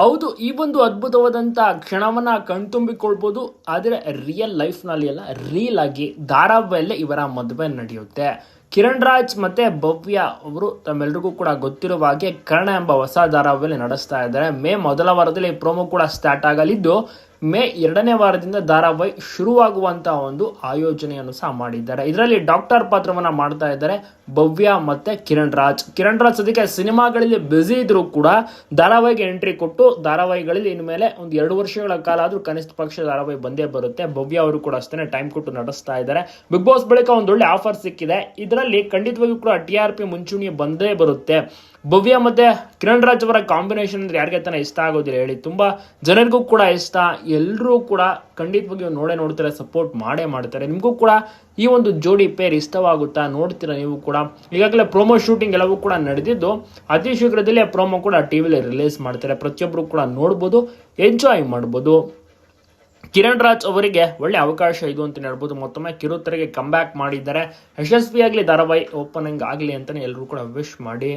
ಹೌದು, ಈ ಒಂದು ಅದ್ಭುತವಾದಂಥ ಕ್ಷಣವನ್ನ ಕಣ್ತುಂಬಿಕೊಳ್ಬೋದು. ಆದರೆ ರಿಯಲ್ ಲೈಫ್ನಲ್ಲಿ ಎಲ್ಲ ರೀಲ್ ಆಗಿ ಧಾರಾವಾಹಿಯಲ್ಲೇ ಇವರ ಮದುವೆ ನಡೆಯುತ್ತೆ. ಕಿರಣ್ ರಾಜ್ ಮತ್ತೆ ಭವ್ಯ ಅವರು ತಮ್ಮೆಲ್ರಿಗೂ ಕೂಡ ಗೊತ್ತಿರುವ ಹಾಗೆ ಕರ್ಣ ಎಂಬ ಹೊಸ ಧಾರಾವಾಹಿಯಲ್ಲಿ ನಡೆಸ್ತಾ ಇದ್ದಾರೆ. ಮೇ ಮೊದಲ ವಾರದಲ್ಲಿ ಪ್ರೋಮೋ ಕೂಡ ಸ್ಟಾರ್ಟ್ ಆಗಲಿದ್ದು ಮೇ ಎರಡನೇ ವಾರದಿಂದ ಧಾರಾವಾಹಿ ಶುರುವಾಗುವಂತ ಒಂದು ಆಯೋಜನೆಯನ್ನು ಸಹ ಮಾಡಿದ್ದಾರೆ. ಇದರಲ್ಲಿ ಡಾಕ್ಟರ್ ಪಾತ್ರವನ್ನ ಮಾಡ್ತಾ ಇದ್ದಾರೆ ಭವ್ಯ ಮತ್ತೆ ಕಿರಣ್ ರಾಜ್. ಕಿರಣ್ ರಾಜ್ ಅದಕ್ಕೆ ಸಿನಿಮಾಗಳಲ್ಲಿ ಬ್ಯುಸಿ ಇದ್ರು ಕೂಡ ಧಾರಾವಾಹಿಗೆ ಎಂಟ್ರಿ ಕೊಟ್ಟು ಧಾರಾವಾಹಿಗಳಲ್ಲಿ ಇನ್ಮೇಲೆ ಒಂದು ಎರಡು ವರ್ಷಗಳ ಕಾಲ ಆದ್ರೂ ಕನಿಷ್ಠ ಪಕ್ಷ ಧಾರಾವಾಹಿ ಬಂದೇ ಬರುತ್ತೆ. ಭವ್ಯ ಅವರು ಕೂಡ ಅಷ್ಟೇ ಟೈಮ್ ಕೊಟ್ಟು ನಡೆಸ್ತಾ ಇದ್ದಾರೆ. ಬಿಗ್ ಬಾಸ್ ಬಳಿಕ ಒಳ್ಳೆ ಆಫರ್ ಸಿಕ್ಕಿದೆ. ಇದರಲ್ಲಿ ಖಂಡಿತವಾಗಿಯೂ ಕೂಡ ಟಿ ಆರ್ ಪಿ ಮುಂಚೂಣಿ ಬಂದೇ ಬರುತ್ತೆ. ಭವ್ಯ ಮತ್ತೆ ಕಿರಣ್ ರಾಜ್ ಅವರ ಕಾಂಬಿನೇಷನ್ ಅಂದ್ರೆ ಯಾರಿಗೆ ತಾನೇ ಇಷ್ಟ ಆಗೋದಿಲ್ಲ ಹೇಳಿ. ತುಂಬಾ ಜನರಿಗೂ ಕೂಡ ಇಷ್ಟ. ಎಲ್ಲರೂ ಕೂಡ ಖಂಡಿತವಾಗಿಯೂ ನೋಡೇ ನೋಡ್ತಾರೆ ಸಪೋರ್ಟ್ ಮಾಡೇ ಮಾಡ್ತಾರೆ. ನಿಮಗೂ ಕೂಡ ಈ ಒಂದು ಜೋಡಿ ಪೇರ್ ಇಷ್ಟವಾಗುತ್ತಾ ನೋಡ್ತೀರಾ ನೀವು ಕೂಡ? ಈಗಾಗಲೇ ಪ್ರೋಮೋ ಶೂಟಿಂಗ್ ಎಲ್ಲವೂ ಕೂಡ ನಡೆದಿದ್ದು, ಅತಿ ಶೀಘ್ರದಲ್ಲೇ ಪ್ರೋಮೋ ಕೂಡ ಟಿ ವಿಲಿ ರಿಲೀಸ್ ಮಾಡ್ತಾರೆ. ಪ್ರತಿಯೊಬ್ಬರು ಕೂಡ ನೋಡ್ಬೋದು ಎಂಜಾಯ್ ಮಾಡ್ಬೋದು. ಕಿರಣ್ ರಾಜ್ ಅವರಿಗೆ ಒಳ್ಳೆ ಅವಕಾಶ ಇದು ಅಂತ ಹೇಳ್ಬೋದು. ಮತ್ತೊಮ್ಮೆ ಕಿರುತೆರೆಗೆ ಕಮ್ ಬ್ಯಾಕ್ ಮಾಡಿದ್ದಾರೆ. ಯಶಸ್ವಿಯಾಗಲಿ ಧಾರಾವಾಹಿ ಓಪನಿಂಗ್ ಆಗಲಿ ಅಂತಲೇ ಎಲ್ಲರೂ ಕೂಡ ವಿಶ್ ಮಾಡಿ.